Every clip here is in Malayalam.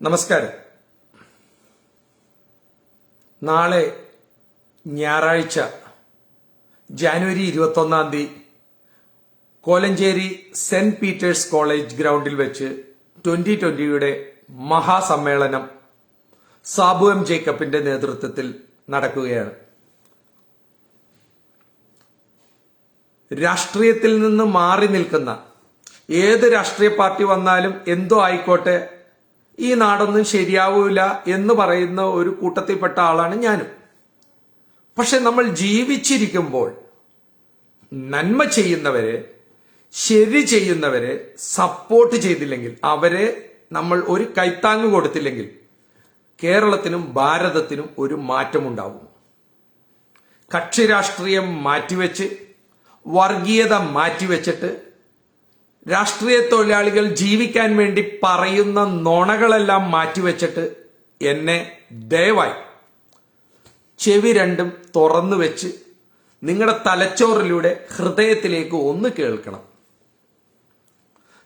നമസ്കാരം. നാളെ ഞായറാഴ്ച ജാനുവരി ഇരുപത്തൊന്നാം തീയതി കോലഞ്ചേരി സെന്റ് പീറ്റേഴ്സ് കോളേജ് ഗ്രൗണ്ടിൽ വെച്ച് ട്വന്റി ട്വന്റിയുടെ മഹാസമ്മേളനം സാബു എം ജേക്കബിന്റെ നേതൃത്വത്തിൽ നടക്കുകയാണ്. രാഷ്ട്രീയത്തിൽ നിന്ന് മാറി നിൽക്കുന്ന ഏത് രാഷ്ട്രീയ പാർട്ടി വന്നാലും എന്തോ ആയിക്കോട്ടെ ഈ നാടൊന്നും ശരിയാവൂല എന്ന് പറയുന്ന ഒരു കൂട്ടത്തിൽപ്പെട്ട ആളാണ് ഞാനും. പക്ഷെ നമ്മൾ ജീവിച്ചിരിക്കുമ്പോൾ നന്മ ചെയ്യുന്നവരെ ശരി ചെയ്യുന്നവരെ സപ്പോർട്ട് ചെയ്തില്ലെങ്കിൽ അവരെ നമ്മൾ ഒരു കൈത്താങ്ങ് കൊടുത്തില്ലെങ്കിൽ കേരളത്തിനും ഭാരതത്തിനും ഒരു മാറ്റമുണ്ടാവും. കക്ഷി രാഷ്ട്രീയം മാറ്റിവെച്ച് വർഗീയത മാറ്റിവെച്ചിട്ട് രാഷ്ട്രീയ തൊഴിലാളികൾ ജീവിക്കാൻ വേണ്ടി പറയുന്ന നുണകളെല്ലാം മാറ്റിവെച്ചിട്ട് എന്നെ ദയവായി ചെവി രണ്ടും തുറന്നു വെച്ച് നിങ്ങളുടെ തലച്ചോറിലൂടെ ഹൃദയത്തിലേക്ക് ഒന്ന് കേൾക്കണം.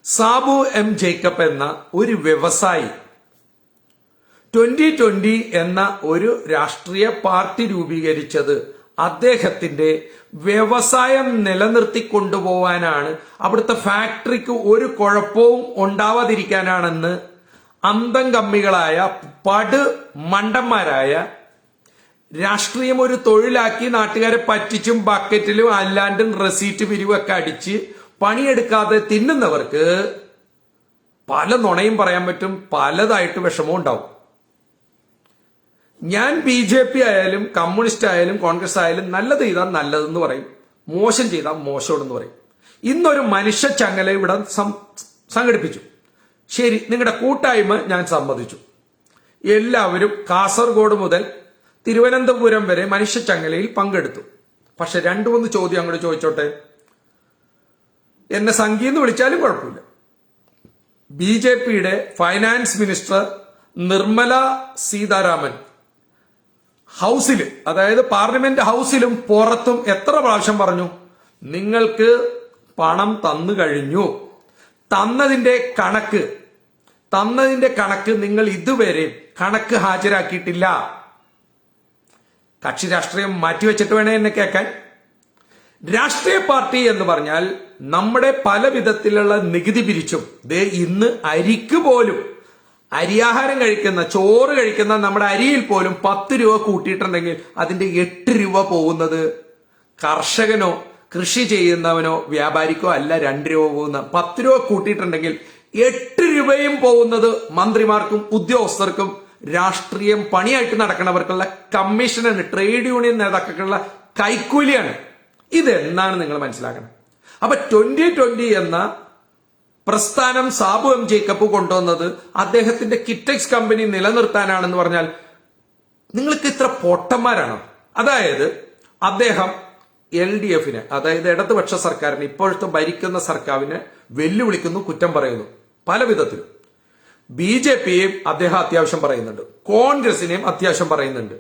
സാബു എം ജേക്കബ് എന്ന ഒരു വ്യവസായി ട്വന്റി ട്വന്റി എന്ന ഒരു രാഷ്ട്രീയ പാർട്ടി രൂപീകരിച്ചത് അദ്ദേഹത്തിന്റെ വ്യവസായം നിലനിർത്തി കൊണ്ടുപോവാനാണ് അവിടുത്തെ ഫാക്ടറിക്ക് ഒരു കുഴപ്പവും ഉണ്ടാവാതിരിക്കാനാണെന്ന് അന്തം കമ്മികളായ പട് മണ്ടന്മാരായ രാഷ്ട്രീയം ഒരു തൊഴിലാക്കി നാട്ടുകാരെ പറ്റിച്ചും ബക്കറ്റിലും അല്ലാണ്ടും റെസീറ്റ് പിരിവൊക്കെ അടിച്ച് പണിയെടുക്കാതെ തിന്നുന്നവർക്ക് പല നുണയും പറയാൻ പറ്റും പലതായിട്ട് വിഷമവും ഉണ്ടാവും. ഞാൻ ബി ജെ പി ആയാലും കമ്മ്യൂണിസ്റ്റ് ആയാലും കോൺഗ്രസ് ആയാലും നല്ലത് ചെയ്താൽ നല്ലതെന്ന് പറയും. മോശം ചെയ്താൽ മോശമെന്ന് പറയും. ഇന്നൊരു മനുഷ്യ ചങ്ങല ഇവിടെ സംഘടിപ്പിച്ചു. ശരി നിങ്ങളുടെ കൂട്ടായ്മ ഞാൻ സമ്മതിച്ചു. എല്ലാവരും കാസർഗോഡ് മുതൽ തിരുവനന്തപുരം വരെ മനുഷ്യ ചങ്ങലയിൽ പങ്കെടുത്തു. പക്ഷെ രണ്ടു മൂന്ന് ചോദ്യം അങ്ങോട്ട് ചോദിച്ചോട്ടെ? എന്നെ സംഖ്യ എന്ന് വിളിച്ചാലും കുഴപ്പമില്ല. ബി ജെ പിയുടെ ഫൈനാൻസ് മിനിസ്റ്റർ നിർമ്മല സീതാരാമൻ ഹൗസിൽ അതായത് പാർലമെന്റ് ഹൗസിലും പുറത്തും എത്ര പ്രാവശ്യം പറഞ്ഞു നിങ്ങൾക്ക് പണം തന്നു കഴിഞ്ഞു. തന്നതിന്റെ കണക്ക് തന്നതിന്റെ കണക്ക് നിങ്ങൾ ഇതുവരെ കണക്ക് ഹാജരാക്കിയിട്ടില്ല. കക്ഷി രാഷ്ട്രീയം മാറ്റിവെച്ചിട്ട് വേണേ എന്നെ കേൾക്കാൻ. രാഷ്ട്രീയ പാർട്ടി എന്ന് പറഞ്ഞാൽ നമ്മുടെ പല വിധത്തിലുള്ള നികുതി പിരിച്ചും. ദേ ഇന്ന് അരിക്ക് പോലും അരിയാഹാരം കഴിക്കുന്ന ചോറ് കഴിക്കുന്ന നമ്മുടെ അരിയിൽ പോലും പത്ത് രൂപ കൂട്ടിയിട്ടുണ്ടെങ്കിൽ അതിന്റെ എട്ട് രൂപ പോകുന്നത് കർഷകനോ കൃഷി ചെയ്യുന്നവനോ വ്യാപാരിക്കോ അല്ല രണ്ട് രൂപ പോകുന്ന പത്ത് രൂപ കൂട്ടിയിട്ടുണ്ടെങ്കിൽ എട്ട് രൂപയും പോകുന്നത് മന്ത്രിമാർക്കും ഉദ്യോഗസ്ഥർക്കും രാഷ്ട്രീയം പണിയായിട്ട് നടക്കുന്നവർക്കുള്ള കമ്മീഷനാണ് ട്രേഡ് യൂണിയൻ നേതാക്കൾക്കുള്ള കൈക്കൂലിയാണ്. ഇതെന്നാണ് നിങ്ങൾ മനസ്സിലാക്കണം. അപ്പൊ ട്വന്റി ട്വന്റി എന്ന പ്രസ്ഥാനം സാബു എം ജേക്കബ് കൊണ്ടുവന്നത് അദ്ദേഹത്തിന്റെ കിറ്റക്സ് കമ്പനി നിലനിർത്താനാണെന്ന് പറഞ്ഞാൽ നിങ്ങൾക്ക് ഇത്ര പൊട്ടന്മാരാണോ? അതായത് അദ്ദേഹം എൽ ഡി എഫിനെ അതായത് ഇടതുപക്ഷ സർക്കാരിന് ഇപ്പോഴത്തെ ഭരിക്കുന്ന സർക്കാരിനെ വെല്ലുവിളിക്കുന്നു കുറ്റം പറയുന്നു. പല വിധത്തിലും ബി ജെ പിയെയും അദ്ദേഹം അത്യാവശ്യം പറയുന്നുണ്ട്. കോൺഗ്രസിനെയും അത്യാവശ്യം പറയുന്നുണ്ട്.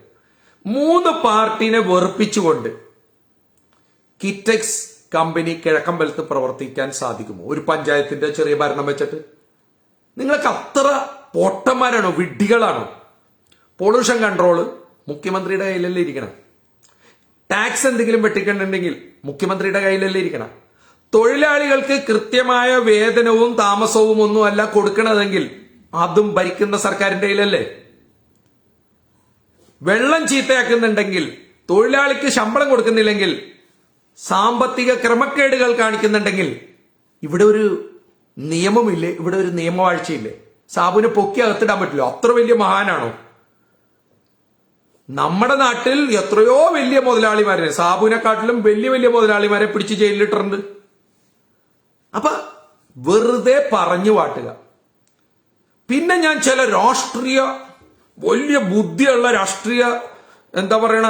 മൂന്ന് പാർട്ടിനെ വെറുപ്പിച്ചുകൊണ്ട് കിറ്റക്സ് കമ്പനി കിഴക്കമ്പലത്ത് പ്രവർത്തിക്കാൻ സാധിക്കുമോ? ഒരു പഞ്ചായത്തിന്റെ ചെറിയ ഭരണം വെച്ചിട്ട്? നിങ്ങൾക്ക് അത്ര പൊട്ടന്മാരാണോ? വിഡ്ഢികളാണോ? പൊള്യൂഷൻ കൺട്രോൾ മുഖ്യമന്ത്രിയുടെ കയ്യിലല്ലേ ഇരിക്കണം. ടാക്സ് എന്തെങ്കിലും വെട്ടിക്കണ്ടുണ്ടെങ്കിൽ മുഖ്യമന്ത്രിയുടെ കയ്യിലല്ലേ ഇരിക്കണം. തൊഴിലാളികൾക്ക് കൃത്യമായ വേതനവും താമസവും ഒന്നും അല്ല കൊടുക്കണതെങ്കിൽ അതും ഭരിക്കുന്ന സർക്കാരിന്റെ കയ്യിലല്ലേ? വെള്ളം ചീത്തയാക്കുന്നുണ്ടെങ്കിൽ തൊഴിലാളിക്ക് ശമ്പളം കൊടുക്കുന്നില്ലെങ്കിൽ സാമ്പത്തിക ക്രമക്കേടുകൾ കാണിക്കുന്നുണ്ടെങ്കിൽ ഇവിടെ ഒരു നിയമമില്ലേ? ഇവിടെ ഒരു നിയമവാഴ്ചയില്ലേ? സാബുവിനെ പൊക്കി അകത്തിടാൻ പറ്റില്ല. അത്ര വലിയ മഹാനാണോ? നമ്മുടെ നാട്ടിൽ എത്രയോ വലിയ മുതലാളിമാരെ സാബുവിനെക്കാട്ടിലും വലിയ വലിയ മുതലാളിമാരെ പിടിച്ച് ജയിലിലിട്ടുണ്ട് അപ്പൊ വെറുതെ പറഞ്ഞു വാട്ടുക. പിന്നെ ഞാൻ ചില രാഷ്ട്രീയ വലിയ ബുദ്ധിയുള്ള രാഷ്ട്രീയ എന്താ പറയണ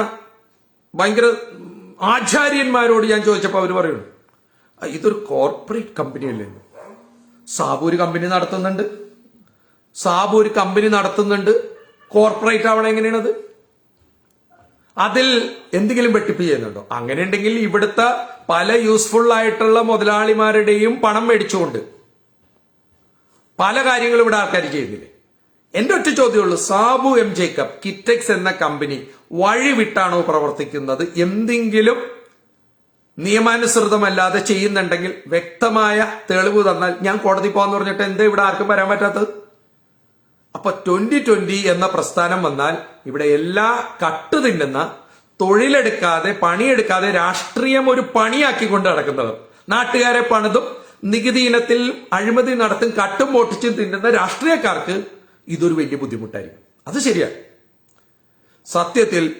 ഭയങ്കര ആചാര്യന്മാരോട് ഞാൻ ചോദിച്ചപ്പോൾ അവർ പറയുന്നു ഇതൊരു കോർപ്പറേറ്റ് കമ്പനി അല്ലേ സാബു ഒരു കമ്പനി നടത്തുന്നുണ്ട്. സാബു ഒരു കമ്പനി നടത്തുന്നുണ്ട്. കോർപ്പറേറ്റ് ആവണം എങ്ങനെയാണത്? അതിൽ എന്തെങ്കിലും വെട്ടിപ്പ് ചെയ്യുന്നുണ്ടോ? അങ്ങനെ ഉണ്ടെങ്കിൽ ഇവിടുത്തെ പല യൂസ്ഫുൾ ആയിട്ടുള്ള മുതലാളിമാരുടെയും പണം മേടിച്ചുകൊണ്ട് പല കാര്യങ്ങളും ഇവിടെ ആൾക്കാർ ചെയ്യുന്നില്ലേ? എന്റെ ഒറ്റ ചോദ്യമുള്ളൂ സാബു എം ജേക്കബ് കിറ്റെക്സ് എന്ന കമ്പനി വഴിവിട്ടാണോ പ്രവർത്തിക്കുന്നത്? എന്തെങ്കിലും നിയമാനുസൃതമല്ലാതെ ചെയ്യുന്നുണ്ടെങ്കിൽ വ്യക്തമായ തെളിവ് തന്നാൽ ഞാൻ കോടതി പോകാന്ന് പറഞ്ഞിട്ട് എന്താ ഇവിടെ ആർക്കും വരാൻ പറ്റാത്തത്? അപ്പൊ ട്വന്റി ട്വന്റി എന്ന പ്രസ്ഥാനം വന്നാൽ ഇവിടെ എല്ലാ കട്ട് തിന്നുന്ന തൊഴിലെടുക്കാതെ പണിയെടുക്കാതെ രാഷ്ട്രീയം ഒരു പണിയാക്കിക്കൊണ്ട് നടക്കുന്നവർ. നാട്ടുകാരെ പണിതും നികുതി ഇനത്തിൽ അഴിമതി നടത്തും കട്ടും പൊട്ടിച്ചും തിന്നുന്ന രാഷ്ട്രീയക്കാർക്ക് ഇതൊരു വലിയ ബുദ്ധിമുട്ടായിരിക്കും. അത് ശരിയാണ്. സത്യത്തിൽ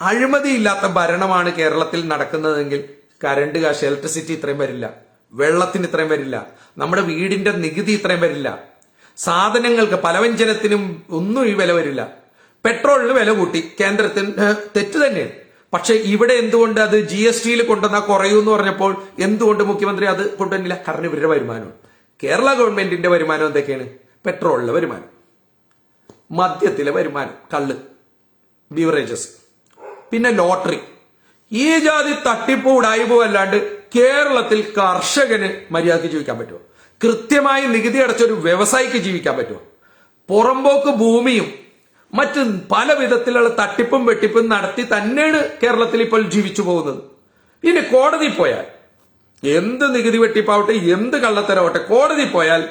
അഴിമതിയില്ലാത്ത ഭരണമാണ് കേരളത്തിൽ നടക്കുന്നതെങ്കിൽ കരണ്ട് കാശ് ഇലക്ട്രിസിറ്റി ഇത്രയും വരില്ല. വെള്ളത്തിന് ഇത്രയും വരില്ല. നമ്മുടെ വീടിന്റെ നികുതി ഇത്രയും വരില്ല. സാധനങ്ങൾക്ക് പലവ്യഞ്ജനത്തിനും ഒന്നും ഈ വില വരില്ല. പെട്രോളിന് വില കൂട്ടി. കേന്ദ്രത്തിന് തെറ്റ് തന്നെയാണ്. പക്ഷെ ഇവിടെ എന്തുകൊണ്ട് അത് ജി എസ് ടിയിൽ കൊണ്ടുവന്നാൽ കുറയൂ എന്ന് പറഞ്ഞപ്പോൾ എന്തുകൊണ്ട് മുഖ്യമന്ത്രി അത് കൊണ്ടുവന്നില്ല? കാരണം ഇവരുടെ വരുമാനമാണ്. കേരള ഗവൺമെന്റിന്റെ വരുമാനം എന്തൊക്കെയാണ്? പെട്രോളിലെ വരുമാനം. മദ്യത്തിലെ വരുമാനം. കള്ള്. ബീവറേജസ് പിന്നെ ലോട്ടറി ഈ ജാതി തട്ടിപ്പ് ഉടായ്പോ അല്ലാണ്ട് കേരളത്തിൽ കർഷകന് മര്യാദയ്ക്ക് ജീവിക്കാൻ പറ്റുമോ? കൃത്യമായി നികുതി അടച്ച ഒരു വ്യവസായിക്ക് ജീവിക്കാൻ പറ്റുമോ? പുറമ്പോക്ക് ഭൂമിയും മറ്റ് പല വിധത്തിലുള്ള തട്ടിപ്പും വെട്ടിപ്പും നടത്തി തന്നെയാണ് കേരളത്തിൽ ഇപ്പോൾ ജീവിച്ചു പോകുന്നത്. ഇനി കോടതി പോയാൽ എന്ത് നികുതി വെട്ടിപ്പാവട്ടെ എന്ത് കള്ളത്തരമാവട്ടെ കോടതി പോയാൽ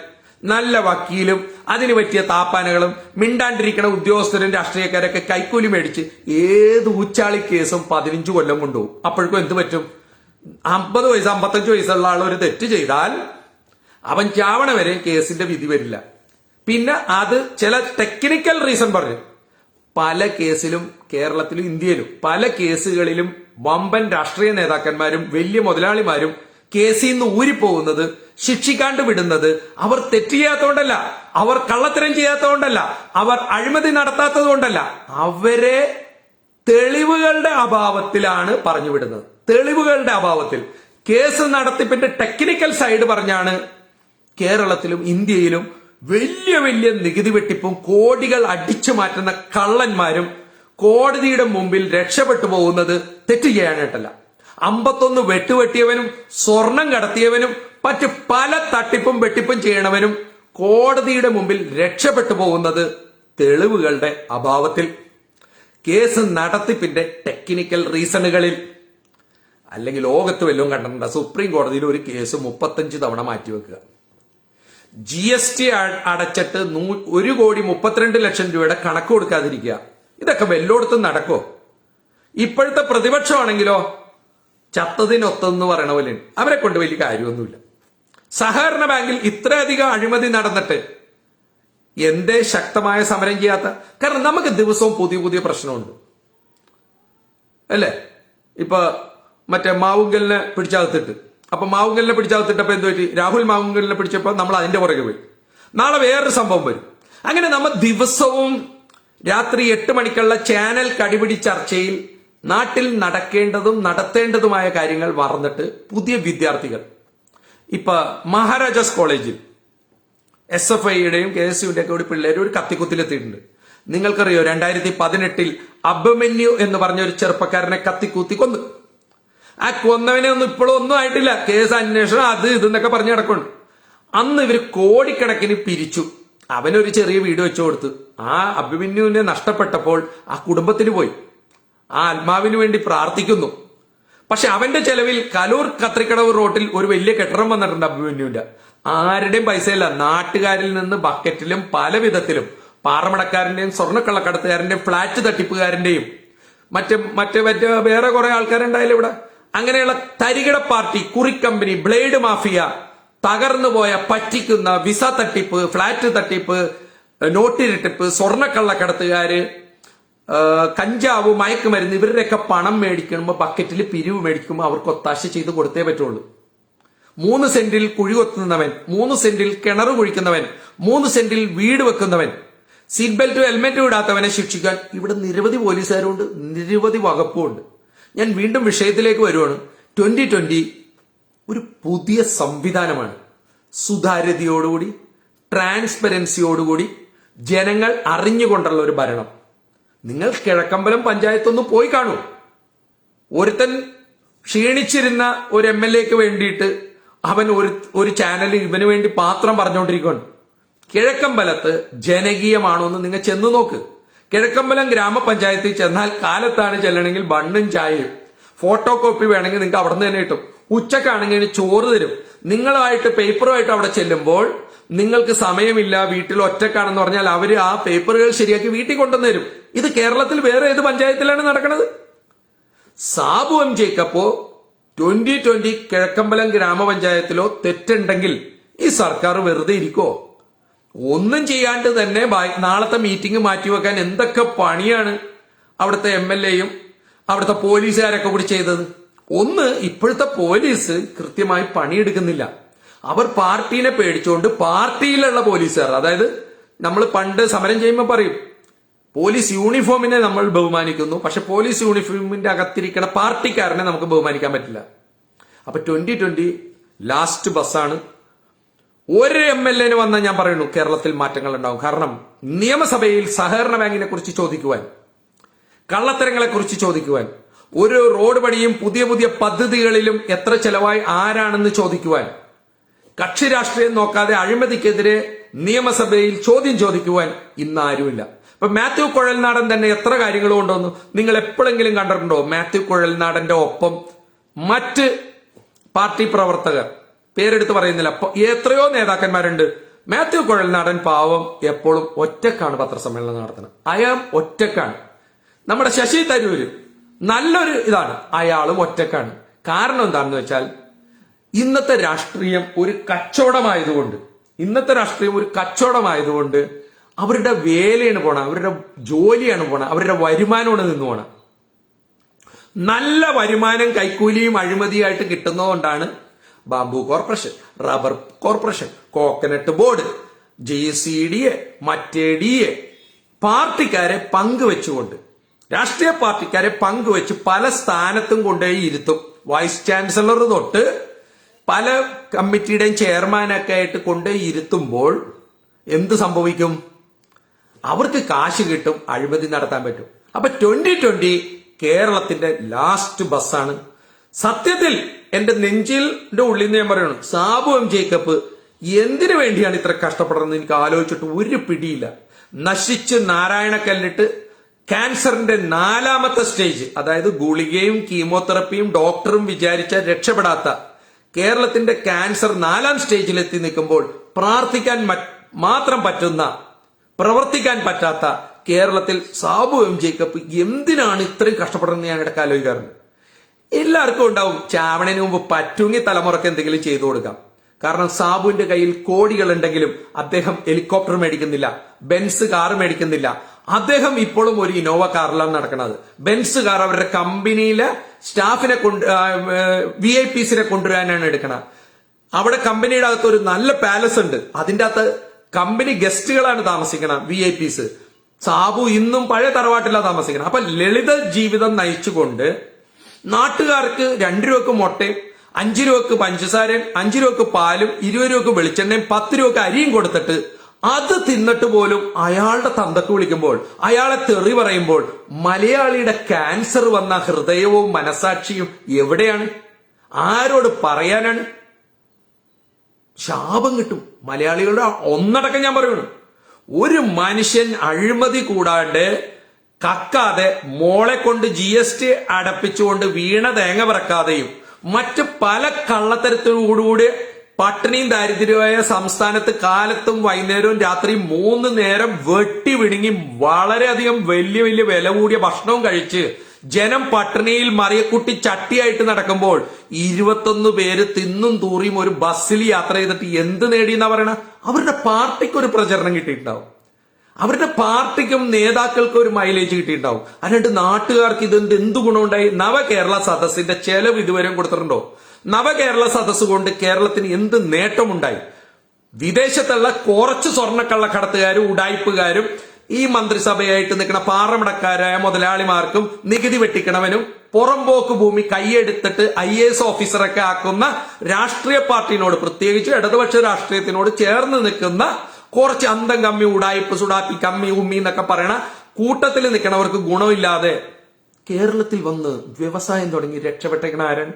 നല്ല വക്കീലും അതിനു പറ്റിയ താപ്പാനകളും മിണ്ടാണ്ടിരിക്കുന്ന ഉദ്യോഗസ്ഥരും രാഷ്ട്രീയക്കാരൊക്കെ കൈക്കൂലി മേടിച്ച് ഏത് ഊച്ചാളി കേസും പതിനഞ്ച് കൊല്ലം കൊണ്ടുപോകും. അപ്പോഴേക്കും എന്ത് പറ്റും? അമ്പത് വയസ്സ് അമ്പത്തഞ്ച് വയസ്സുള്ള ആൾ ഒരു തെറ്റ് ചെയ്താൽ അവൻ ചാവണ വരെ കേസിന്റെ വിധി വരില്ല. പിന്നെ അത് ചില ടെക്നിക്കൽ റീസൺ പറഞ്ഞു. പല കേസിലും കേരളത്തിലും ഇന്ത്യയിലും പല കേസുകളിലും വമ്പൻ രാഷ്ട്രീയ നേതാക്കന്മാരും വലിയ മുതലാളിമാരും കേസിൽ നിന്ന് ഊരിപ്പോകുന്നത് ശിക്ഷിക്കാണ്ട് വിടുന്നത് അവർ തെറ്റ് ചെയ്യാത്തതുകൊണ്ടല്ല അവർ കള്ളത്തരം ചെയ്യാത്തതുകൊണ്ടല്ല അവർ അഴിമതി നടത്താത്തത് കൊണ്ടല്ല അവരെ തെളിവുകളുടെ അഭാവത്തിലാണ് പറഞ്ഞു വിടുന്നത്. തെളിവുകളുടെ അഭാവത്തിൽ. കേസ് നടത്തിപ്പിന്റെ ടെക്നിക്കൽ സൈഡ് പറഞ്ഞാണ് കേരളത്തിലും ഇന്ത്യയിലും വലിയ വലിയ നികുതി വെട്ടിപ്പും കോടികൾ അടിച്ചു മാറ്റുന്ന കള്ളന്മാരും കോടതിയുടെ മുമ്പിൽ രക്ഷപ്പെട്ടു പോകുന്നത് തെറ്റ് ചെയ്യാനായിട്ടല്ല. അമ്പത്തൊന്ന് വെട്ടുവെട്ടിയവനും സ്വർണം കടത്തിയവനും മറ്റ് പല തട്ടിപ്പും വെട്ടിപ്പും ചെയ്യണവനും കോടതിയുടെ മുമ്പിൽ രക്ഷപ്പെട്ടു പോകുന്നത് തെളിവുകളുടെ അഭാവത്തിൽ. കേസ് നടത്തിപ്പിന്റെ ടെക്നിക്കൽ റീസണുകളിൽ. അല്ലെങ്കിൽ ലോകത്ത് വല്ലതും കണ്ടിട്ടുണ്ട്? സുപ്രീം കോടതിയിൽ ഒരു കേസ് മുപ്പത്തഞ്ച് തവണ മാറ്റിവെക്കുക. ജി എസ് ടി അടച്ചിട്ട് നൂ- ഒരു കോടി മുപ്പത്തിരണ്ട് ലക്ഷം രൂപയുടെ കണക്ക് കൊടുക്കാതിരിക്കുക. ഇതൊക്കെ വല്ലോടത്തും നടക്കോ ഇപ്പോഴത്തെ പ്രതിപക്ഷമാണെങ്കിലോ? ചത്തതിനൊത്തെന്ന് പറയണ പോലെ. അവരെ കൊണ്ട് വലിയ കാര്യമൊന്നുമില്ല. സഹകരണ ബാങ്കിൽ ഇത്രയധികം അഴിമതി നടന്നിട്ട് എന്തേ ശക്തമായ സമരം ചെയ്യാത്ത? കാരണം നമുക്ക് ദിവസവും പുതിയ പുതിയ പ്രശ്നമുണ്ട്. അല്ലേ? ഇപ്പൊ മറ്റേ മാവുങ്കലിനെ പിടിച്ചകത്തിട്ട്. അപ്പൊ മാവുങ്കലിനെ പിടിച്ചകത്തിട്ടപ്പോ എന്ത് പറ്റി? രാഹുൽ മാവുങ്കലിനെ പിടിച്ചപ്പോ നമ്മൾ അതിന്റെ പുറകെ പോയി. നാളെ വേറൊരു സംഭവം വരും. അങ്ങനെ നമ്മൾ ദിവസവും രാത്രി എട്ട് മണിക്കുള്ള ചാനൽ കടിപിടി ചർച്ചയിൽ നാട്ടിൽ നടക്കേണ്ടതും നടത്തേണ്ടതുമായ കാര്യങ്ങൾ മറന്നിട്ട് പുതിയ വിദ്യാർത്ഥികൾ. ഇപ്പൊ മഹാരാജാസ് കോളേജിൽ എസ് എഫ് ഐയുടെയും കെ എസ് യുടെയും കൂടി പിള്ളേർ ഒരു കത്തിക്കുത്തിലെത്തിയിട്ടുണ്ട്. നിങ്ങൾക്കറിയോ രണ്ടായിരത്തി പതിനെട്ടിൽ അഭിമന്യു എന്ന് പറഞ്ഞ ഒരു ചെറുപ്പക്കാരനെ കത്തിക്കൂത്തി കൊന്നു. ആ കൊന്നവനെ ഒന്നും ഇപ്പോഴും ഒന്നും ആയിട്ടില്ല. കേസ് അന്വേഷണം അത് ഇതെന്നൊക്കെ പറഞ്ഞു കിടക്കുന്നു അന്ന് ഇവർ കോടിക്കണക്കിന് പിരിച്ചു. അവനൊരു ചെറിയ വീട് വെച്ചു കൊടുത്തു. ആ അഭിമന്യുവിനെ നഷ്ടപ്പെട്ടപ്പോൾ ആ കുടുംബത്തിന് പോയി. ആ ആത്മാവിന് വേണ്ടി പ്രാർത്ഥിക്കുന്നു. പക്ഷെ അവന്റെ ചെലവിൽ കലൂർ കത്രിക്കടവ് റോട്ടിൽ ഒരു വലിയ കെട്ടിടം വന്നിട്ടുണ്ട് അഭിമന്യുവിന്റെ. ആരുടെയും പൈസയില്ല. നാട്ടുകാരിൽ നിന്ന് ബക്കറ്റിലും പല വിധത്തിലും പാറമടക്കാരന്റെയും സ്വർണക്കള്ളക്കടത്തുകാരന്റെയും ഫ്ളാറ്റ് തട്ടിപ്പുകാരന്റെയും മറ്റ് മറ്റ് മറ്റ് വേറെ കുറെ ആൾക്കാരുണ്ടായാലും ഇവിടെ? അങ്ങനെയുള്ള തരികിട പാർട്ടി കുറി കമ്പനി ബ്ലേഡ് മാഫിയ തകർന്നു പോയ പറ്റിക്കുന്ന വിസ തട്ടിപ്പ് ഫ്ളാറ്റ് തട്ടിപ്പ് നോട്ടിരട്ടിപ്പ് സ്വർണക്കള്ളക്കടത്തുകാര് കഞ്ചാവ് മയക്കുമരുന്ന് ഇവരുടെയൊക്കെ പണം മേടിക്കുമ്പോൾ ബക്കറ്റിൽ പിരിവ് മേടിക്കുമ്പോൾ അവർക്ക് ഒത്താശ ചെയ്ത് കൊടുത്തേ പറ്റുള്ളൂ. മൂന്ന് സെന്റിൽ കുഴി കൊത്തുന്നവൻ മൂന്ന് സെന്റിൽ കിണർ കുഴിക്കുന്നവൻ മൂന്ന് സെന്റിൽ വീട് വെക്കുന്നവൻ സീറ്റ് ബെൽറ്റ് ഹെൽമെറ്റ് ഇടാത്തവനെ ശിക്ഷിക്കാൻ ഇവിടെ നിരവധി പോലീസുകാരുണ്ട് നിരവധി വകുപ്പുണ്ട്. ഞാൻ വീണ്ടും വിഷയത്തിലേക്ക് വരുവാണ്. ട്വന്റി ട്വന്റി ഒരു പുതിയ സംവിധാനമാണ്. സുതാര്യതയോടുകൂടി ട്രാൻസ്പെറൻസിയോടുകൂടി ജനങ്ങൾ അറിഞ്ഞുകൊണ്ടുള്ള ഒരു ഭരണം. നിങ്ങൾ കിഴക്കമ്പലം പഞ്ചായത്തൊന്ന് പോയി കാണൂ. ഒരുത്തൻ ക്ഷീണിച്ചിരുന്ന ഒരു എം എൽ എക്ക് വേണ്ടിയിട്ട് അവൻ ഒരു ഒരു ചാനൽ ഇവന് വേണ്ടി പാത്രം പറഞ്ഞുകൊണ്ടിരിക്കുകയാണ് കിഴക്കമ്പലത്ത് ജനകീയമാണോ എന്ന് നിങ്ങൾ ചെന്ന് നോക്ക്. കിഴക്കമ്പലം ഗ്രാമപഞ്ചായത്തിൽ ചെന്നാൽ കാലത്താണ് ചെല്ലണമെങ്കിൽ ബണ്ണും ചായയും. ഫോട്ടോ കോപ്പി വേണമെങ്കിൽ നിങ്ങൾക്ക് അവിടെ നിന്ന് തന്നെ കിട്ടും. ഉച്ചക്കാണെങ്കിൽ ചോറ് തരും. നിങ്ങളുമായിട്ട് പേപ്പറുമായിട്ട് അവിടെ ചെല്ലുമ്പോൾ നിങ്ങൾക്ക് സമയമില്ല വീട്ടിൽ ഒറ്റക്കാണെന്ന് പറഞ്ഞാൽ അവർ ആ പേപ്പറുകൾ ശരിയാക്കി വീട്ടിൽ കൊണ്ടുവന്നു ഇത് കേരളത്തിൽ വേറെ ഏത് പഞ്ചായത്തിലാണ് നടക്കുന്നത് സാബു എം ജേക്കപ്പോ ട്വന്റി ട്വന്റി കിഴക്കമ്പലം ഗ്രാമപഞ്ചായത്തിലോ തെറ്റുണ്ടെങ്കിൽ ഈ സർക്കാർ വെറുതെ ഇരിക്കോ? ഒന്നും ചെയ്യാണ്ട് തന്നെ നാളത്തെ മീറ്റിംഗ് മാറ്റിവെക്കാൻ എന്തൊക്കെ പണിയാണ് അവിടുത്തെ എം എൽ എയും അവിടുത്തെ പോലീസുകാരൊക്കെ കൂടി ചെയ്തത്? ഒന്ന് ഇപ്പോഴത്തെ പോലീസ് കൃത്യമായി പണിയെടുക്കുന്നില്ല. അവർ പാർട്ടിനെ പേടിച്ചുകൊണ്ട് പാർട്ടിയിലുള്ള പോലീസുകാർ അതായത് നമ്മൾ പണ്ട് സമരം ചെയ്യുമ്പോൾ പറയും പോലീസ് യൂണിഫോമിനെ നമ്മൾ ബഹുമാനിക്കുന്നു പക്ഷെ പോലീസ് യൂണിഫോമിന്റെ അകത്തിരിക്കുന്ന പാർട്ടിക്കാരനെ നമുക്ക് ബഹുമാനിക്കാൻ പറ്റില്ല. അപ്പൊ ട്വന്റി ട്വന്റി ലാസ്റ്റ് ബസ്സാണ്. ഒരു എം എൽ എന് വന്നാൽ ഞാൻ പറയുന്നു കേരളത്തിൽ മാറ്റങ്ങൾ ഉണ്ടാവും. കാരണം നിയമസഭയിൽ സഹകരണ ബാങ്കിനെ കുറിച്ച് ചോദിക്കുവാൻ കള്ളത്തരങ്ങളെ കുറിച്ച് ചോദിക്കുവാൻ ഒരു റോഡ് പണിയും പുതിയ പുതിയ പദ്ധതികളിലും എത്ര ചെലവായി ആരാണെന്ന് ചോദിക്കുവാൻ കക്ഷി രാഷ്ട്രീയം നോക്കാതെ അഴിമതിക്കെതിരെ നിയമസഭയിൽ ചോദ്യം ചോദിക്കുവാൻ ഇന്ന് ആരുമില്ല. ഇപ്പൊ മാത്യു കുഴൽനാടൻ തന്നെ എത്ര കാര്യങ്ങൾ കൊണ്ടുവന്നു? നിങ്ങൾ എപ്പോഴെങ്കിലും കണ്ടിട്ടുണ്ടോ മാത്യു കുഴൽനാടന്റെ ഒപ്പം മറ്റ് പാർട്ടി പ്രവർത്തകർ? പേരെടുത്ത് പറയുന്നില്ല. എത്രയോ നേതാക്കന്മാരുണ്ട്. മാത്യു കുഴൽനാടൻ പാവം എപ്പോഴും ഒറ്റക്കാണ് പത്രസമ്മേളനം നടത്തുന്നത്. അയാൾ ഒറ്റക്കാണ്. നമ്മുടെ ശശി തരൂര് നല്ലൊരു ഇതാണ്. അയാളും ഒറ്റക്കാണ്. കാരണം എന്താണെന്ന് വെച്ചാൽ ഇന്നത്തെ രാഷ്ട്രീയം ഒരു കച്ചവടമായതുകൊണ്ട് ഇന്നത്തെ രാഷ്ട്രീയം ഒരു കച്ചവടമായതുകൊണ്ട് അവരുടെ വേലയാണ് പോണ അവരുടെ ജോലിയാണ് പോണ അവരുടെ വരുമാനമാണ് നിന്ന് പോണ. നല്ല വരുമാനം കൈക്കൂലിയും അഴിമതിയായിട്ട് കിട്ടുന്നതുകൊണ്ടാണ് bamboo corporation rubber corporation coconut board J C D A മറ്റേ ഡി എ പാർട്ടിക്കാരെ പങ്കുവെച്ചുകൊണ്ട് രാഷ്ട്രീയ പാർട്ടിക്കാരെ പങ്കുവെച്ച് പല സ്ഥാനത്തും കൊണ്ടുപോയി ഇരുത്തും. വൈസ് ചാൻസലർ തൊട്ട് പല കമ്മിറ്റിയുടെയും ചെയർമാനൊക്കെ ആയിട്ട് കൊണ്ടുപോയി ഇരുത്തുമ്പോൾ എന്ത് സംഭവിക്കും? അവർക്ക് കാശ് കിട്ടും അഴിമതി നടത്താൻ പറ്റും. അപ്പൊ ട്വന്റി ട്വന്റി കേരളത്തിന്റെ ലാസ്റ്റ് ബസ്സാണ്. സത്യത്തിൽ എന്റെ നെഞ്ചിലിന്റെ ഉള്ളിൽ നിന്ന് ഞാൻ പറയുന്നു സാബു എം ജേക്കബ് എന്തിനു വേണ്ടിയാണ് ഇത്ര കഷ്ടപ്പെടുന്നത് എനിക്ക് ആലോചിച്ചിട്ട് ഒരു പിടിയില്ല. നശിച്ച് നാരായണക്കല്ലിട്ട് ക്യാൻസറിന്റെ നാലാമത്തെ സ്റ്റേജ് അതായത് ഗുളികയും കീമോതെറപ്പിയും ഡോക്ടറും വിചാരിച്ച രക്ഷപ്പെടാത്ത കേരളത്തിന്റെ ക്യാൻസർ നാലാം സ്റ്റേജിൽ എത്തി നിൽക്കുമ്പോൾ പ്രാർത്ഥിക്കാൻ മാത്രം പറ്റുന്ന പ്രവർത്തിക്കാൻ പറ്റാത്ത കേരളത്തിൽ സാബു എം ജേക്കബ് എന്തിനാണ് ഇത്രയും കഷ്ടപ്പെടുന്നത് ഞാൻ ഇടയ്ക്ക് ആലോചിക്കാറുണ്ട്. എല്ലാവർക്കും ഉണ്ടാവും ചാവണന് മുമ്പ് പറ്റുങ്ങി തലമുറയ്ക്ക് എന്തെങ്കിലും ചെയ്തു കൊടുക്കാം. കാരണം സാബുവിന്റെ കയ്യിൽ കോടികൾ ഉണ്ടെങ്കിലും അദ്ദേഹം ഹെലികോപ്റ്റർ മേടിക്കുന്നില്ല ബെൻസ് കാർ മേടിക്കുന്നില്ല അദ്ദേഹം ഇപ്പോഴും ഒരു ഇന്നോവ കാറിലാണ് നടക്കുന്നത്. ബെൻസ് കാർ അവരുടെ കമ്പനിയിലെ സ്റ്റാഫിനെ കൊണ്ട് വി ഐ പിസിനെ കൊണ്ടുവരാനാണ് എടുക്കണത് അവിടെ കമ്പനിയുടെ അകത്ത് ഒരു നല്ല പാലസ് ഉണ്ട്. അതിന്റെ അകത്ത് കമ്പനി ഗസ്റ്റുകളാണ് താമസിക്കണം വി ഐ പിസ് സാബു ഇന്നും പഴയ തറവാട്ടിലാണ് താമസിക്കണം അപ്പൊ ലളിത ജീവിതം നയിച്ചുകൊണ്ട് നാട്ടുകാർക്ക് രണ്ടു രൂപക്ക് മുട്ടയും അഞ്ചു രൂപക്ക് പഞ്ചസാരയും അഞ്ചു രൂപക്ക് പാലും ഇരുപത് രൂപക്ക് വെളിച്ചെണ്ണയും പത്ത് രൂപക്ക് അരിയും കൊടുത്തിട്ട് അത് തിന്നിട്ട് പോലും അയാളുടെ തന്തക്ക് വിളിക്കുമ്പോൾ അയാളെ തെറി പറയുമ്പോൾ മലയാളിയുടെ ക്യാൻസർ വന്ന ഹൃദയവും മനസാക്ഷിയും എവിടെയാണ്? ആരോട് പറയാനാണ്? ശാപം കിട്ടും. മലയാളികളുടെ ഒന്നടക്കം ഞാൻ പറയുന്നു. ഒരു മനുഷ്യൻ അഴിമതി കൂടാണ്ട് കക്കാതെ മോളെ കൊണ്ട് ജി എസ് ടി അടപ്പിച്ചുകൊണ്ട് വീണ തേങ്ങ പറക്കാതെയും മറ്റ് പല കള്ളത്തരത്തോടുകൂടി പട്ടിണിയും ദാരിദ്ര്യമായ സംസ്ഥാനത്ത് കാലത്തും വൈകുന്നേരവും രാത്രി മൂന്ന് നേരം വെട്ടി വിഴുങ്ങി വളരെയധികം വലിയ വലിയ വില കൂടിയ ഭക്ഷണവും കഴിച്ച് ജനം പട്ടിണിയിൽ മറിയക്കുട്ടി ചട്ടിയായിട്ട് നടക്കുമ്പോൾ ഇരുപത്തൊന്ന് പേര് തിന്നും തൂറിയും ഒരു ബസ്സിൽ യാത്ര ചെയ്തിട്ട് എന്ത് നേടിയെന്നാ പറയണ? അവരുടെ പാർട്ടിക്ക് ഒരു പ്രചരണം കിട്ടിയിട്ടുണ്ടാവും. അവരുടെ പാർട്ടിക്കും നേതാക്കൾക്കും ഒരു മൈലേജ് കിട്ടിയിട്ടുണ്ടാവും. അല്ലാണ്ട് നാട്ടുകാർക്ക് ഇതെന്ത് എന്ത് ഗുണമുണ്ടായി? നവകേരള സദസ്സിന്റെ ചെലവ് ഇതുവരെ കൊടുത്തിട്ടുണ്ടോ? നവകേരള സദസ്സ് കൊണ്ട് കേരളത്തിന് എന്ത് നേട്ടമുണ്ടായി? വിദേശത്തുള്ള കുറച്ച് സ്വർണക്കള്ളക്കടത്തുകാരും ഉടായ്പുകാരും ഈ മന്ത്രിസഭയായിട്ട് നിൽക്കുന്ന പാറമടക്കാരായ മുതലാളിമാർക്കും നികുതി വെട്ടിക്കണവനും പുറംപോക്ക് ഭൂമി കൈയെടുത്തിട്ട് ഐ എ എസ് ഓഫീസറൊക്കെ ആക്കുന്ന രാഷ്ട്രീയ പാർട്ടിനോട് പ്രത്യേകിച്ച് ഇടതുപക്ഷ രാഷ്ട്രീയത്തിനോട് ചേർന്ന് നിൽക്കുന്ന കുറച്ച് അന്തം കമ്മി ഉടായ്പ സുടാപ്പി കമ്മി ഉമ്മി എന്നൊക്കെ പറയണ കൂട്ടത്തിൽ നിൽക്കണവർക്ക് ഗുണമില്ലാതെ കേരളത്തിൽ വന്ന് വ്യവസായം തുടങ്ങി രക്ഷപ്പെട്ടേക്കണ ആരാണ്?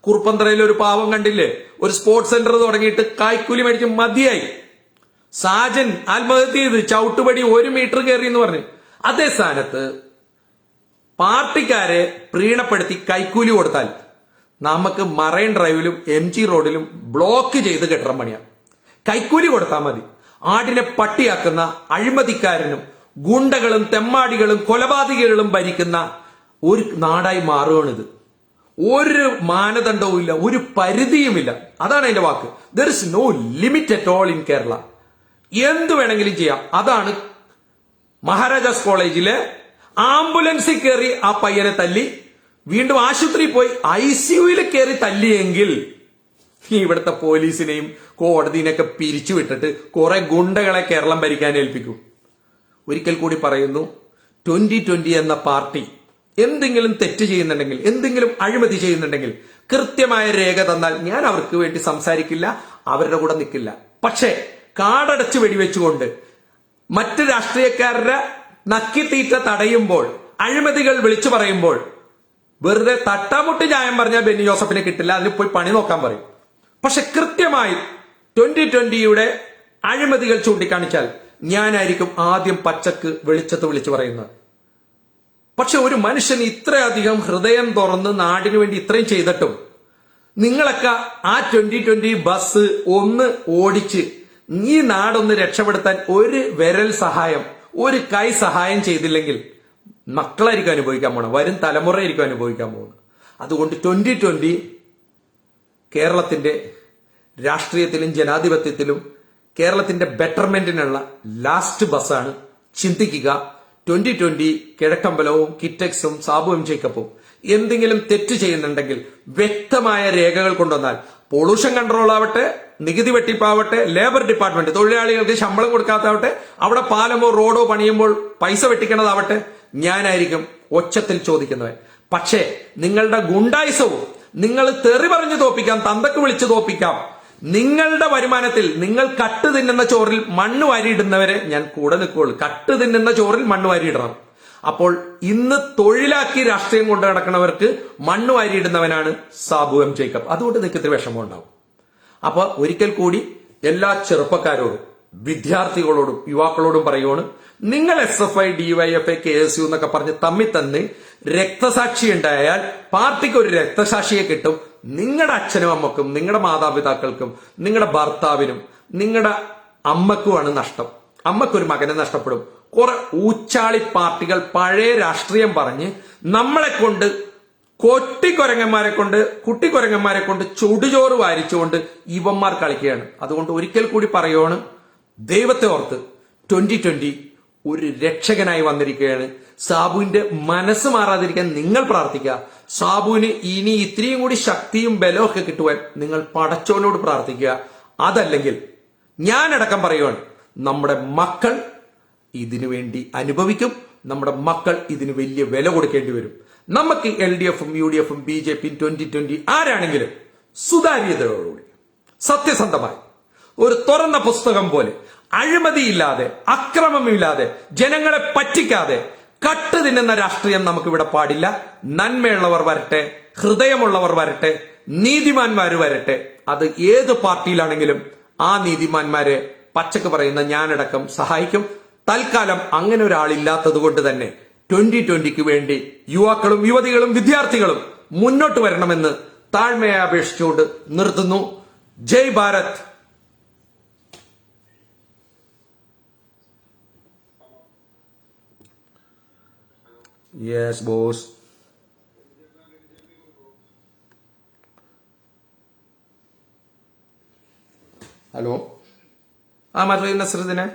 കുറുപ്പന്തറയിൽ ഒരു പാവം കണ്ടില്ലേ? ഒരു സ്പോർട്സ് സെന്റർ തുടങ്ങിയിട്ട് കായ്ക്കൂലി മേടിച്ച് മതിയായി. സാജൻ ആത്മഹത്യ ചെയ്ത് ചവിട്ടുപടി ഒരു മീറ്റർ കയറി എന്ന് പറഞ്ഞു. അതേ സ്ഥാനത്ത് പാർട്ടിക്കാരെ പ്രീണപ്പെടുത്തി കൈക്കൂലി കൊടുത്താൽ നമുക്ക് മറൈൻ ഡ്രൈവിലും എം ജി റോഡിലും ബ്ലോക്ക് ചെയ്ത് കെട്ടിടം പണിയാം. കൈക്കൂലി കൊടുത്താൽ മതി. ആടിനെ പട്ടിയാക്കുന്ന അഴിമതിക്കാരനും ഗുണ്ടകളും തെമ്മാടികളും കൊലപാതകികളും ഭരിക്കുന്ന ഒരു നാടായി മാറുകയാണിത്. ഒരു മാനദണ്ഡവും ഇല്ല ഒരു പരിധിയുമില്ല. അതാണ് അതിന്റെ വാക്ക്. There is no limit at all in Kerala എന്ത് വേണമെങ്കിലും ചെയ്യാം. അതാണ് മഹാരാജാസ് കോളേജിലെ ആംബുലൻസിൽ കയറി ആ പയ്യനെ തല്ലി വീണ്ടും ആശുപത്രിയിൽ പോയി ഐ സിയുയിൽ കയറി തല്ലിയെങ്കിൽ ഈ ഇവിടുത്തെ പോലീസിനെയും കോടതിനെയൊക്കെ പിരിച്ചു വിട്ടിട്ട് കുറെ ഗുണ്ടകളെ കേരളം ഭരിക്കാൻ ഏൽപ്പിക്കും. ഒരിക്കൽ കൂടി പറയുന്നു ട്വന്റി ട്വന്റി എന്ന പാർട്ടി എന്തെങ്കിലും തെറ്റ് ചെയ്യുന്നുണ്ടെങ്കിൽ എന്തെങ്കിലും അഴിമതി ചെയ്യുന്നുണ്ടെങ്കിൽ കൃത്യമായ രേഖ തന്നാൽ ഞാൻ അവർക്ക് വേണ്ടി സംസാരിക്കില്ല അവരുടെ കൂടെ നിൽക്കില്ല. പക്ഷേ കാടടച്ച് വെടിവെച്ചുകൊണ്ട് മറ്റ് രാഷ്ട്രീയക്കാരുടെ നക്കിത്തീറ്റ തടയുമ്പോൾ അഴിമതികൾ വിളിച്ചു പറയുമ്പോൾ വെറുതെ തട്ടാമുട്ടി ന്യായം പറഞ്ഞാൽ ബെന്നി ജോസഫിനെ കിട്ടില്ല അതിന് പോയി പണി നോക്കാൻ പറയും. പക്ഷെ കൃത്യമായി ട്വന്റി ട്വന്റിയുടെ അഴിമതികൾ ചൂണ്ടിക്കാണിച്ചാൽ ഞാനായിരിക്കും ആദ്യം പച്ചക്ക് വെളിച്ചത്ത് വിളിച്ചു പറയുന്നത്. പക്ഷെ ഒരു മനുഷ്യൻ ഇത്രയധികം ഹൃദയം തുറന്ന് നാടിനു വേണ്ടി ഇത്രയും ചെയ്തിട്ടും നിങ്ങളൊക്കെ ആ ട്വന്റി ട്വന്റി ബസ് ഒന്ന് ഓടിച്ച് ഈ നാടൊന്ന് രക്ഷപ്പെടുത്താൻ ഒരു വിരൽ സഹായം ഒരു കൈ സഹായം ചെയ്തില്ലെങ്കിൽ മക്കളായിരിക്കും അനുഭവിക്കാൻ പോകണം വരും തലമുറയായിരിക്കും അനുഭവിക്കാൻ പോകുന്നത് അതുകൊണ്ട് ട്വന്റി ട്വന്റി കേരളത്തിന്റെ രാഷ്ട്രീയത്തിലും ജനാധിപത്യത്തിലും കേരളത്തിന്റെ ബെറ്റർമെന്റിനുള്ള ലാസ്റ്റ് ബസ്സാണ് ചിന്തിക്കുക. ട്വന്റി ട്വന്റി കിഴക്കമ്പലവും കിറ്റക്സും സാബുവും ജേക്കപ്പും എന്തെങ്കിലും തെറ്റ് ചെയ്യുന്നുണ്ടെങ്കിൽ വ്യക്തമായ രേഖകൾ കൊണ്ടുവന്നാൽ പൊള്യൂഷൻ കൺട്രോൾ ആവട്ടെ നികുതി വെട്ടിപ്പാവട്ടെ ലേബർ ഡിപ്പാർട്ട്മെന്റ് തൊഴിലാളികൾക്ക് ശമ്പളം കൊടുക്കാത്താവട്ടെ അവിടെ പാലമോ റോഡോ പണിയുമ്പോൾ പൈസ വെട്ടിക്കണതാവട്ടെ ഞാനായിരിക്കും ഒച്ചത്തിൽ ചോദിക്കുന്നവൻ. പക്ഷേ നിങ്ങളുടെ ഗുണ്ടായുസവും നിങ്ങൾ തെറി പറഞ്ഞു തോപ്പിക്കാം തന്തക്ക് വിളിച്ചു തോപ്പിക്കാം. നിങ്ങളുടെ വരുമാനത്തിൽ നിങ്ങൾ കട്ട് തിന്നുന്ന ചോറിൽ മണ്ണ് വാരിയിടുന്നവരെ ഞാൻ കൂടെ നിൽക്കുകയുള്ളൂ കട്ട് തിന്നുന്ന ചോറിൽ മണ്ണ് വാരിയിടണം. അപ്പോൾ ഇന്ന് തൊഴിലാക്കി രാഷ്ട്രീയം കൊണ്ടു നടക്കുന്നവർക്ക് മണ്ണ് വാരിയിടുന്നവനാണ് സാബു എം ജേക്കബ്. അതുകൊണ്ട് നിങ്ങൾക്ക് ഇത്തിരി വിഷമം ഉണ്ടാവും അപ്പൊ ഒരിക്കൽ കൂടി എല്ലാ ചെറുപ്പക്കാരോടും വിദ്യാർത്ഥികളോടും യുവാക്കളോടും പറയുവാണ് നിങ്ങൾ S F I DYF I K S U എന്നൊക്കെ പറഞ്ഞ് തമ്മിൽ തന്ന് രക്തസാക്ഷി ഉണ്ടായാൽ പാർട്ടിക്ക് ഒരു രക്തസാക്ഷിയെ കിട്ടും. നിങ്ങളുടെ അച്ഛനും അമ്മക്കും നിങ്ങളുടെ മാതാപിതാക്കൾക്കും നിങ്ങളുടെ ഭർത്താവിനും നിങ്ങളുടെ അമ്മക്കുമാണ് നഷ്ടം. അമ്മക്കൊരു മകനെ നഷ്ടപ്പെടും. കുറെ ഊച്ചാളി പാർട്ടികൾ പഴയ രാഷ്ട്രീയം പറഞ്ഞ് നമ്മളെ കൊണ്ട് കൊട്ടിക്കൊരങ്ങന്മാരെ കൊണ്ട് കുട്ടിക്കൊരങ്ങന്മാരെ കൊണ്ട് ചുടുചോറ് വാരിച്ചുകൊണ്ട് ഇവന്മാർ കളിക്കുകയാണ്. അതുകൊണ്ട് ഒരിക്കൽ കൂടി പറയുവാണ് ദൈവത്തെ ഓർത്ത് ട്വന്റി ട്വന്റി ഒരു രക്ഷകനായി വന്നിരിക്കുകയാണ്. സാബുവിന്റെ മനസ്സ് മാറാതിരിക്കാൻ നിങ്ങൾ പ്രാർത്ഥിക്കുക. സാബുവിന് ഇനി ഇത്രയും കൂടി ശക്തിയും ബലവും ഒക്കെ കിട്ടുവാൻ നിങ്ങൾ പടച്ചോനോട് പ്രാർത്ഥിക്കുക. അതല്ലെങ്കിൽ ഞാനടക്കം പറയുവാണ് നമ്മുടെ മക്കൾ ഇതിനു വേണ്ടി അനുഭവിക്കും. നമ്മുടെ മക്കൾ ഇതിന് വലിയ വില കൊടുക്കേണ്ടി വരും. നമുക്ക് എൽ ഡി എഫും യു ഡി എഫും ബി ജെ പിയും ട്വന്റി ട്വന്റി ആരാണെങ്കിലും സുതാര്യതയോടുകൂടി സത്യസന്ധമായി ഒരു തുറന്ന പുസ്തകം പോലെ അഴിമതിയില്ലാതെ അക്രമമില്ലാതെ ജനങ്ങളെ പറ്റിക്കാതെ കട്ട് തിന്നുന്ന രാഷ്ട്രീയം നമുക്കിവിടെ പാടില്ല. നന്മയുള്ളവർ വരട്ടെ ഹൃദയമുള്ളവർ വരട്ടെ നീതിമാന്മാർ വരട്ടെ. അത് ഏത് പാർട്ടിയിലാണെങ്കിലും ആ നീതിമാന്മാരെ പച്ചക്ക് പറയുന്ന ഞാനടക്കം സഹായിക്കും. തൽക്കാലം അങ്ങനെ ഒരാളില്ലാത്തത് കൊണ്ട് തന്നെ ട്വന്റി ട്വന്റിക്ക് വേണ്ടി യുവാക്കളും യുവതികളും വിദ്യാർത്ഥികളും മുന്നോട്ട് വരണമെന്ന് താഴ്മയെ അപേക്ഷിച്ചുകൊണ്ട് നിർത്തുന്നു. ജയ് ഭാരത്. യെസ് ബോസ് ഹലോ ആ മറ്റേ നസ്രദിനെ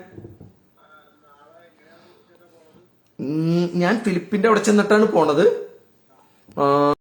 ഞാൻ ഫിലിപ്പിന്റെ അവിടെ ചെന്നിട്ടാണ് പോണത്.